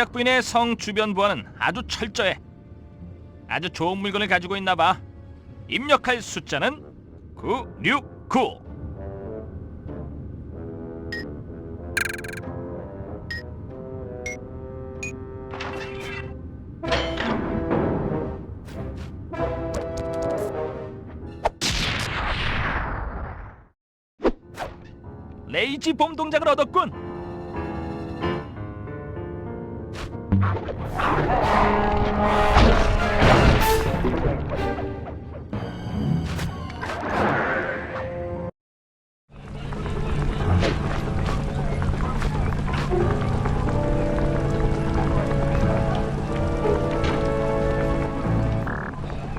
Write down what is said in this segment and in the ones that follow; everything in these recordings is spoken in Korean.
작 부인의 성 주변 보안은 아주 철저해. 아주 좋은 물건을 가지고 있나 봐. 입력할 숫자는 969. 레이지 봄 동작을 얻었군.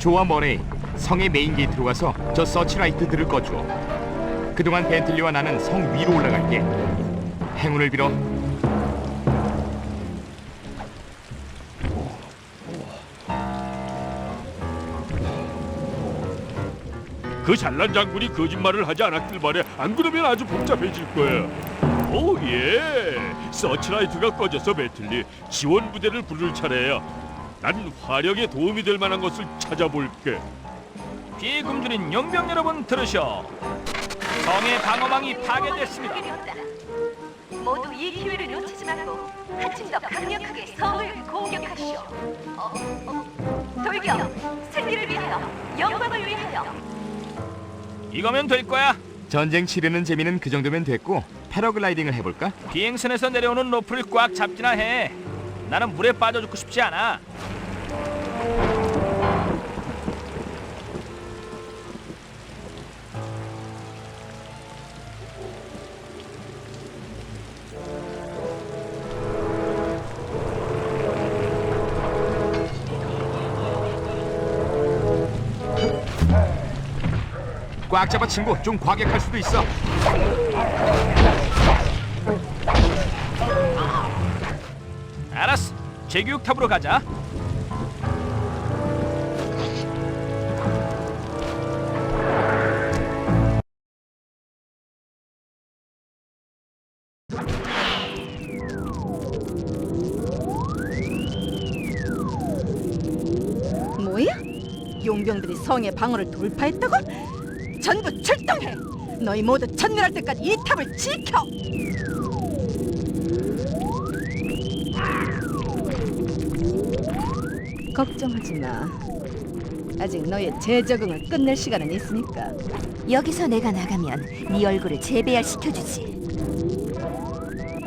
조와 머레이 성의 메인 게이트로 가서 저 서치라이트들을 꺼주어. 그동안 벤틀리와 나는 성 위로 올라갈게. 행운을 빌어. 그 잘난 장군이 거짓말을 하지 않았길 바래. 안 그러면 아주 복잡해질 거야. 오 예. 서치라이트가 꺼져서 배틀리 지원 부대를 부를 차례야. 난 화력에 도움이 될 만한 것을 찾아볼게. 비금주린 용병 여러분 들으셔. 성의 방어망이 파괴됐습니다. 기회가 없다. 모두 이 기회를 놓치지 말고 한층 더 강력하게 성을 공격하시오. 어, 어, 돌격, 승리를 위하여, 영광을 위하여. 이거면 될 거야. 전쟁 치르는 재미는 그 정도면 됐고 패러글라이딩을 해볼까? 비행선에서 내려오는 로프를 꽉 잡지나 해. 나는 물에 빠져 죽고 싶지 않아. 꽉 잡아 친구 좀 과격할 수도 있어. 알았어. 제교육탑으로 가자. 성의 방어를 돌파했다고? 너희 모두 전멸할 때까지 이 탑을 지켜! 걱정하지 마. 아직 너의 재적응을 끝낼 시간은 있으니까. 여기서 내가 나가면 네 얼굴을 재배열 시켜주지.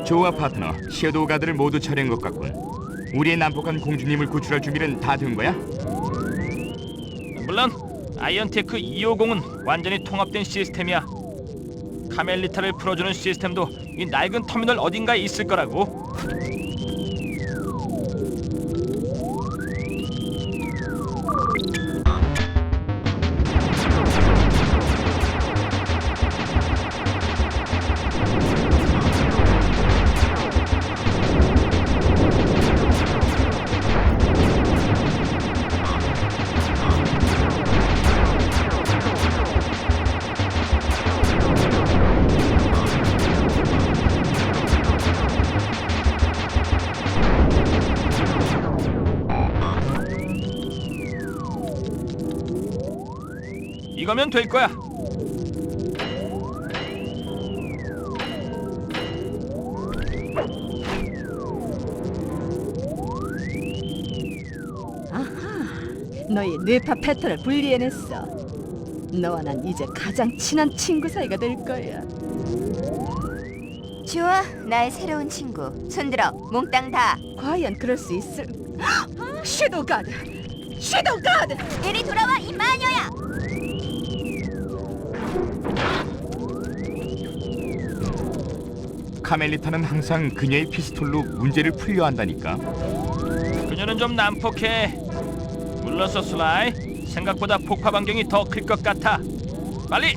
조와 파트너 섀도우 가드를 모두 처리한 것 같군. 우리의 난폭한 공주님을 구출할 준비는 다 된 거야? 물론 아이언테크 250은 완전히 통합된 시스템이야. 카멜리타를 풀어주는 시스템도 이 낡은 터미널 어딘가에 있을 거라고. 이거면 될 거야. 너희 뇌파 패턴을 분리해냈어. 너와 난 이제 가장 친한 친구 사이가 될 거야. 좋아, 나의 새로운 친구. 손들어, 몽땅 다. 과연 그럴 수 있을? 섀도우 가드! 섀도우 가드! 이리 돌아와, 이 마녀야! 카멜리타는 항상 그녀의 피스톨로 문제를 풀려 한다니까. 그녀는 좀 난폭해. 물러서 슬라이. 생각보다 폭파 반경이 더 클 것 같아. 빨리.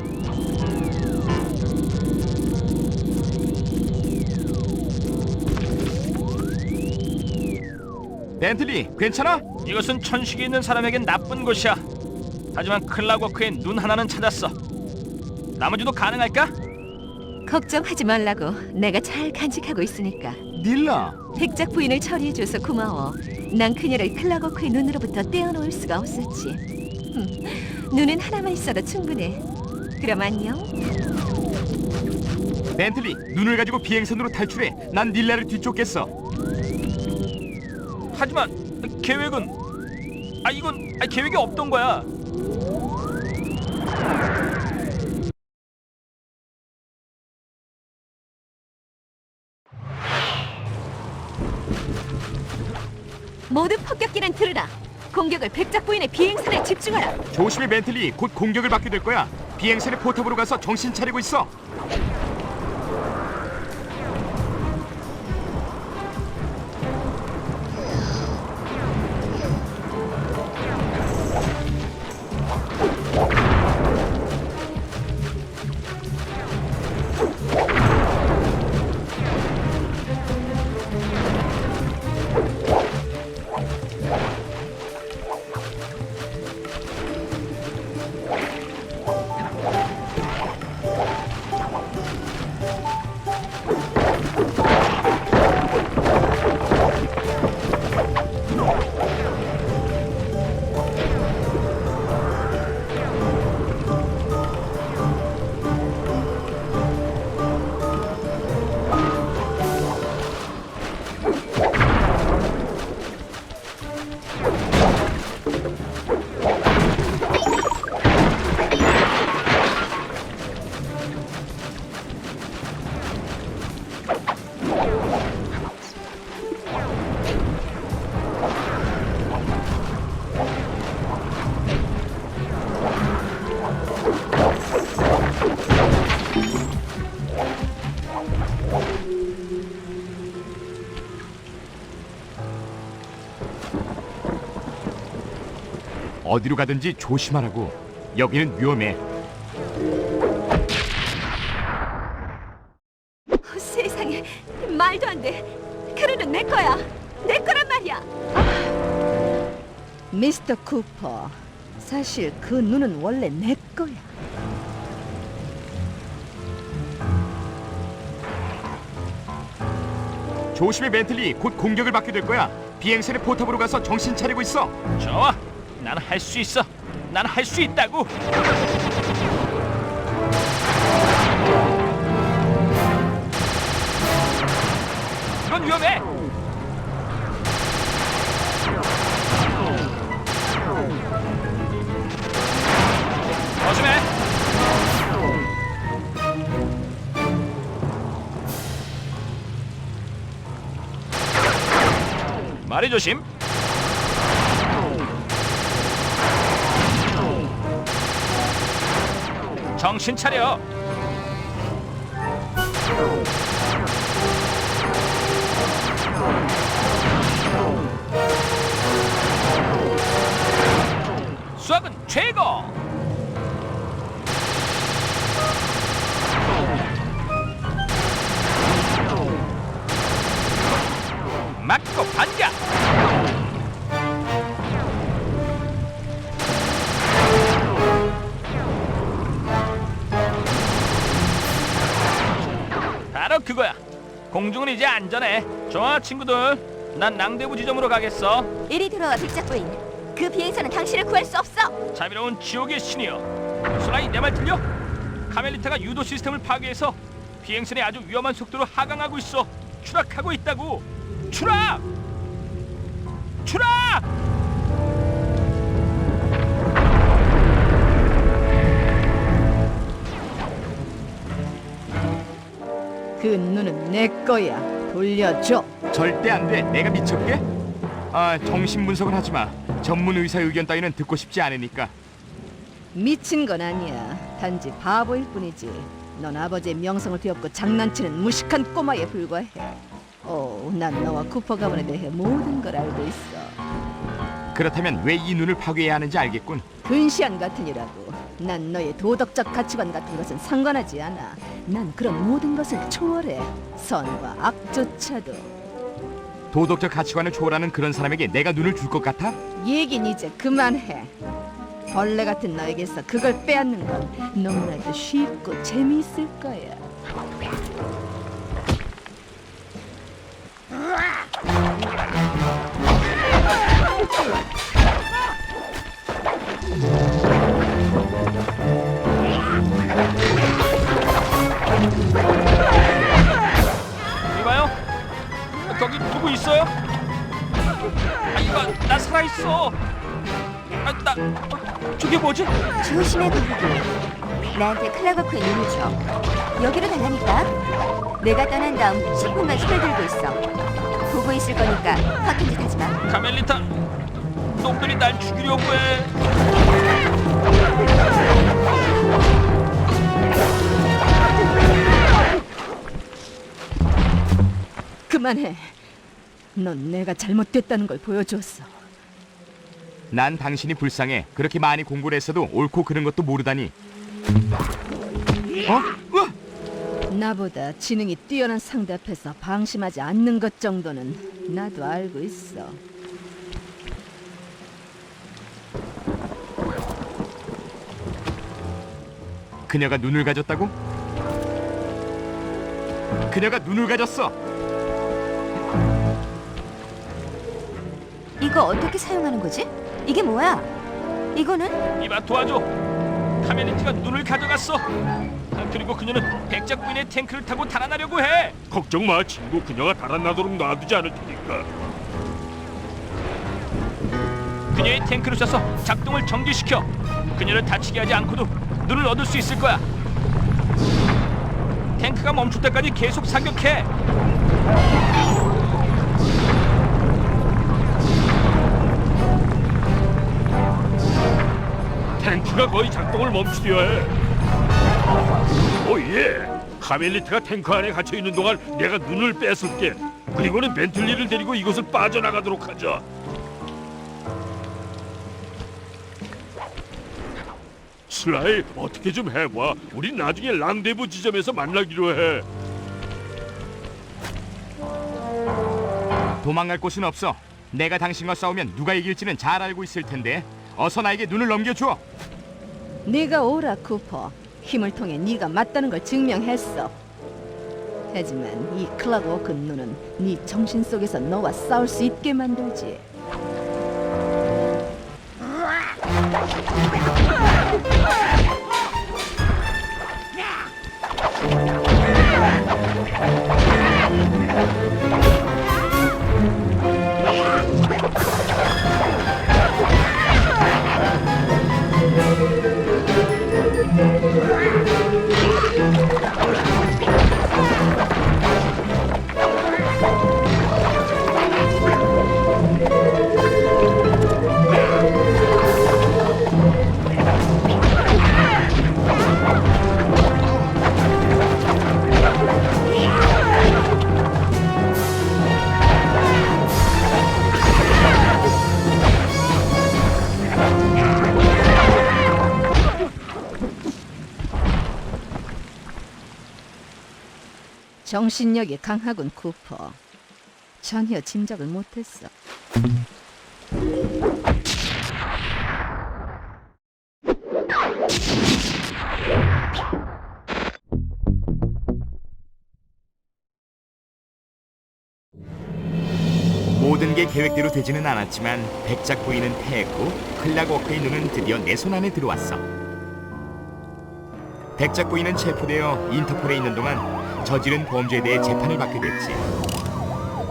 벤틀리, 괜찮아? 이것은 천식이 있는 사람에겐 나쁜 곳이야. 하지만 클라워크의 눈 하나는 찾았어. 나머지도 가능할까? 걱정하지 말라고. 내가 잘 간직하고 있으니까. 닐라, 백작 부인을 처리해줘서 고마워. 난 그녀를 클라거크의 눈으로부터 떼어놓을 수가 없었지. 흠, 눈은 하나만 있어도 충분해. 그럼 안녕. 벤틀리, 눈을 가지고 비행선으로 탈출해. 난 닐라를 뒤쫓겠어. 하지만 계획은 아 이건 아, 계획이 없던 거야. 공격을 백작 부인의 비행선에 집중하라. 조심해, 벤틀리. 곧 공격을 받게 될 거야. 비행선의 포탑으로 가서 정신 차리고 있어. 어디로 가든지 조심하라고. 여기는 위험해. 어, 세상에 말도 안 돼. 크루는 내 거야. 내 거란 말이야. 미스터 쿠퍼, 사실 그 눈은 원래 내 거야. 조심해, 벤틀리. 곧 공격을 받게 될 거야. 비행선의 포탑으로 가서 정신 차리고 있어. 좋아. 난 할 수 있어. 난 할 수 있다고. 이건 위험해. 조심해. 말이 조심. 정신 차려. 수학은 최고. 맞고 반격. 공중은 이제 안전해. 좋아 친구들. 난 낭대부 지점으로 가겠어. 이리 들어와 백작 부인. 그 비행선은 당신을 구할 수 없어. 자비로운 지옥의 신이여. 슬라이 내 말 들려? 카멜리타가 유도 시스템을 파괴해서 비행선이 아주 위험한 속도로 하강하고 있어. 추락하고 있다고. 추락! 추락! 그 눈은 내 거야. 돌려줘. 절대 안 돼. 내가 미쳤게? 아, 정신 분석은 하지 마. 전문 의사 의견 따위는 듣고 싶지 않으니까. 미친 건 아니야. 단지 바보일 뿐이지. 넌 아버지의 명성을 뒤엎고 장난치는 무식한 꼬마에 불과해. 오, 난 너와 쿠퍼 가문에 대해 모든 걸 알고 있어. 그렇다면 왜 이 눈을 파괴해야 하는지 알겠군. 근시안 같은 이라고. 난 너의 도덕적 가치관 같은 것은 상관하지 않아. 난 그런 모든 것을 초월해. 선과 악조차도. 도덕적 가치관을 초월하는 그런 사람에게 내가 눈을 줄 것 같아? 얘긴 이제 그만해. 벌레 같은 너에게서 그걸 빼앗는 건 너무나도 쉽고 재미있을 거야. 뭐지? 조심해 부부기 나한테 클라버크의 눈을 줘 여기로 달라니까 내가 떠난 다음 10분간 힘을 들고 있어 보고 있을 거니까 허튼 짓 하지 마 카멜리타 놈들이 날 죽이려고 해. 그만해. 넌 내가 잘못됐다는 걸 보여줬어. 난 당신이 불쌍해. 그렇게 많이 공부를 했어도 옳고 그른 것도 모르다니. 어? 으아! 나보다 지능이 뛰어난 상대 앞에서 방심하지 않는 것 정도는 나도 알고 있어. 그녀가 눈을 가졌다고? 그녀가 눈을 가졌어. 이거 어떻게 사용하는 거지? 이게 뭐야? 이거는? 이봐 도와줘. 카멜리티가 눈을 가져갔어. 아, 그리고 그녀는 백작 부인의 탱크를 타고 달아나려고 해. 걱정 마 친구 그녀가 달아나도록 놔두지 않을 테니까 그녀의 탱크를 쏴서 작동을 정지시켜. 그녀를 다치게 하지 않고도 눈을 얻을 수 있을 거야. 탱크가 멈출 때까지 계속 사격해. 탱크가 거의 작동을 멈추려 해. 오예. 카멜리트가 탱크 안에 갇혀 있는 동안 내가 눈을 뺏을게. 그리고는 벤틀리를 데리고 이곳을 빠져나가도록 하자. 슬라이 어떻게 좀 해봐. 우리 나중에 랑데부 지점에서 만나기로 해. 도망갈 곳은 없어. 내가 당신과 싸우면 누가 이길지는 잘 알고 있을 텐데. 어서 나에게 눈을 넘겨줘. 네가 오라 쿠퍼. 힘을 통해 네가 맞다는 걸 증명했어. 하지만 이 클락워크 눈은 네 정신 속에서 너와 싸울 수 있게 만들지. 정신력이 강하군 쿠퍼. 전혀 짐작을 못했어. 모든 게 계획대로 되지는 않았지만 백작 부인은 패했고 클락워크의 눈은 드디어 내 손 안에 들어왔어. 백작 부인은 체포되어 인터폴에 있는 동안 저지른 범죄에 대해 재판을 받게 됐지.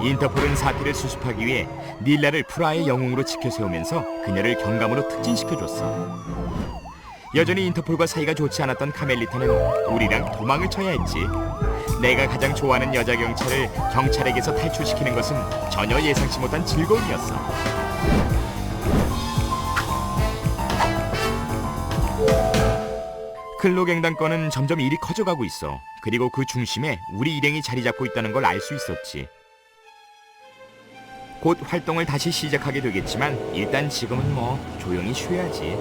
인터폴은 사태를 수습하기 위해 닐라를 프라하의 영웅으로 지켜 세우면서 그녀를 경감으로 특진시켜줬어. 여전히 인터폴과 사이가 좋지 않았던 카멜리타는 우리랑 도망을 쳐야 했지. 내가 가장 좋아하는 여자 경찰을 경찰에게서 탈출시키는 것은 전혀 예상치 못한 즐거움이었어. 클로갱단건은 점점 일이 커져가고 있어. 그리고 그 중심에 우리 일행이 자리 잡고 있다는 걸 알 수 있었지. 곧 활동을 다시 시작하게 되겠지만 일단 지금은 뭐 조용히 쉬어야지.